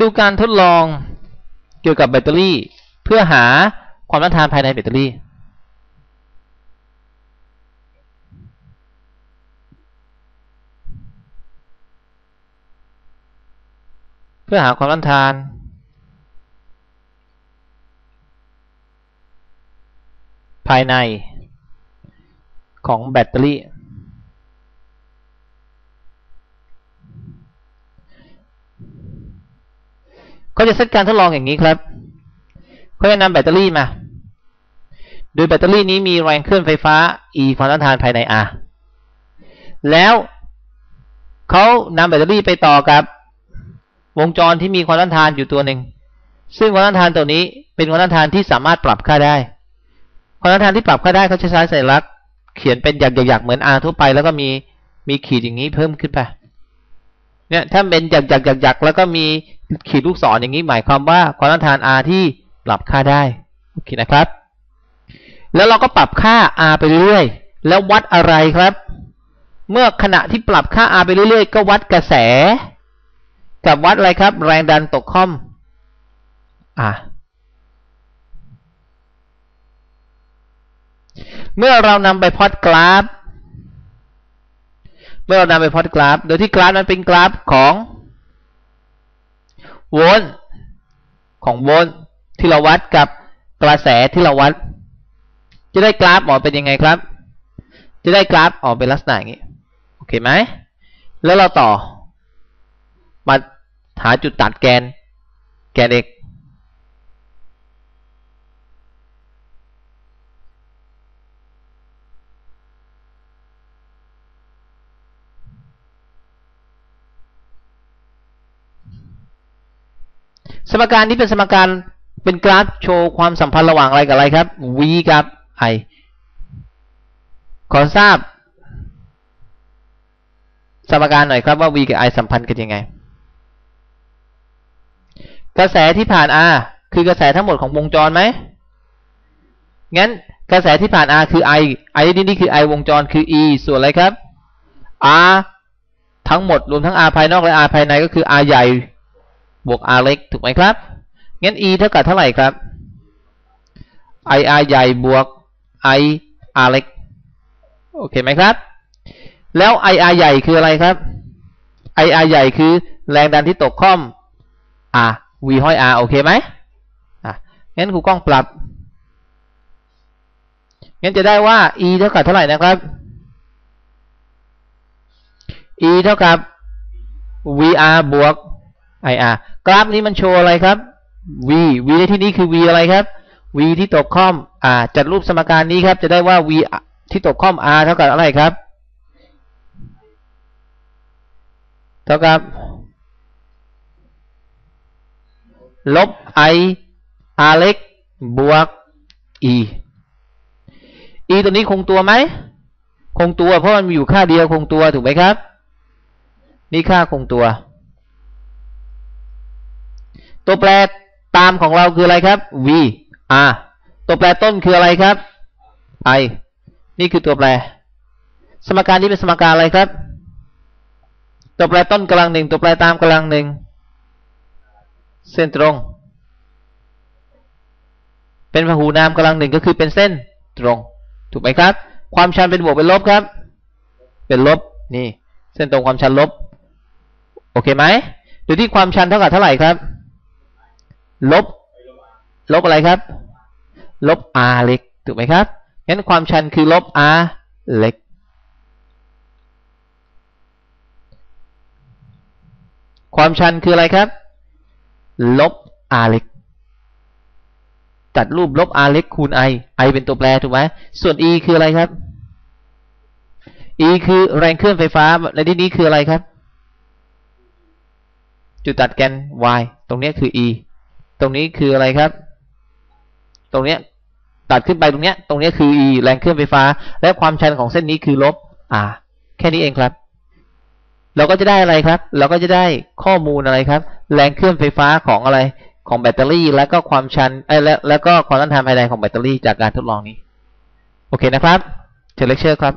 ดูการทดลองเกี่ยวกับแบตเตอรี่ เพื่อหาความต้านทานภายในแบตเตอรี่เพื่อหาความต้านทานภายในของแบตเตอรี่ ก็จะเซตการทดลองอย่างนี้ครับเขาจะนำแบตเตอรี่มา โดยแบตเตอรี่นี้มีแรงเคลื่อนไฟฟ้า E ความต้านทานภายใน R แล้วเขานำแบตเตอรี่ไปต่อกับวงจรที่มีความต้านทานอยู่ตัวหนึ่ง ซึ่งความต้านทานตัวนี้เป็นความต้านทานที่สามารถปรับค่าได้ ความต้านทานที่ปรับค่าได้เขาจะใช้สัญลักษณ์เขียนเป็นหยักๆเหมือน R ทั่วไป แล้วก็มีมีขีดอย่างนี้เพิ่มขึ้นไป เนี่ยถ้าเป็นหยักๆๆๆแล้วก็มีขีดลูกศรออย่างนี้หมายความว่าความต้านทาน R ที่ปรับค่าได้โอเคนะครับ แล้วเราก็ปรับค่า R ไปเรื่อยแล้ววัดอะไรครับ เมื่อขณะที่ปรับค่า R ไปเรื่อยๆ ก็วัดกระแส กับวัดอะไรครับ แรงดันตกค่อมอ่าเมื่อเรานำไปพอดกราฟ มื่อเรานำไปพอดกราฟ โดยที่กราฟนั้นเป็นกราฟของโวลต์ของโวลต์ที่เราวัดกับกระแสที่เราวัด จะได้กราฟออกเป็นยังไงครับ จะได้กราฟออกเป็นลักษณะอย่างนี้โอเคไหมแล้วเราต่อมาหาจุดตัดแกนแกน x สมการนี้เป็นสมการเป็นกราฟโชว์ความสัมพันธ์ระหว่างอะไรกับอะไรครับ v กับ i ขอทราบ สมการหน่อยครับว่า v กับ i สัมพันธ์กันยังไง กระแสที่ผ่าน r คือกระแสทั้งหมดของวงจรไหมงั้นกระแสที่ผ่าน r คือ i i นี่นี่คือ i วงจรคือ e ส่วนอะไรครับ r ทั้งหมดรวมทั้ง r ภายนอกและ r ภายในก็คือ r ใหญ่ บวก r เล็กถูกไหมครับ งั้น e เท่ากับเท่าไหร่ครับ i r ใหญ่บวก i r เล็กโอเคไหมครับ แล้ว i r ใหญ่คืออะไรครับ i r ใหญ่คือแรงดันที่ตกค่อม r v ห้อย r โอเคไหมอะงั้นครูกล้องปรับ งั้นจะได้ว่า e เท่ากับเท่าไหร่นะครับ e เท่ากับ vr บวก ir กราฟนี้มันโชว์อะไรครับ v v ในที่นี้คือ v อะไรครับ v ที่ตกค่อมอ่าจัดรูปสมการนี้ครับ จะได้ว่า v ที่ตกค่อม r เท่ากับอะไรครับ เท่ากับ ลบ i r เล็กบวก e e ตัวนี้คงตัวไหม คงตัวเพราะมันมีอยู่ค่าเดียวคงตัวถูกไหมครับ นี่ค่าคงตัว ตัวแปรตามของเราคืออะไรครับ v r ตัวแปรต้นคืออะไรครับ i นี่คือตัวแปร สมการนี้เป็นสมการอะไรครับ ตัวแปรต้นกำลังหนึ่งตัวแปรตามกำลังหนึ่งเส้นตรง เป็นพหูนามกำลังหนึ่งก็คือเป็นเส้นตรง ถูกไหมครับ ความชันเป็นบวกเป็นลบครับ เป็นลบนี่ เส้นตรงความชันลบ โอเคไหมดยที่ความชันเท่ากับเท่าไหร่ครับ ลบ ลบอะไรครับ ลบ r เล็ก ถูกไหมครับ งั้นความชันคือลบ r เล็ก ความชันคืออะไรครับ ลบ r เล็ก จัดรูปลบ r เล็กคูณ i i เป็นตัวแปรถูกไหม ส่วน e คืออะไรครับ e คือแรงเคลื่อนไฟฟ้า ในที่นี้คืออะไรครับ จุดตัดแกน y ตรงนี้คือ e ตรงนี้คืออะไรครับ ตรงเนี้ยตัดขึ้นไปตรงเนี้ย ตรงเนี้ยคือ e แรงเคลื่อนไฟฟ้า และความชันของเส้นนี้คือลบ r แค่นี้เองครับ เราก็จะได้อะไรครับ เราก็จะได้ข้อมูลอะไรครับ แรงเคลื่อนไฟฟ้าของอะไรของแบตเตอรี่ แล้วก็ความชันไอ้และแล้วก็ความต้านทานภายในของแบตเตอรี่จากการทดลองนี้ โอเคนะครับเชิญเลคเชอร์ครับ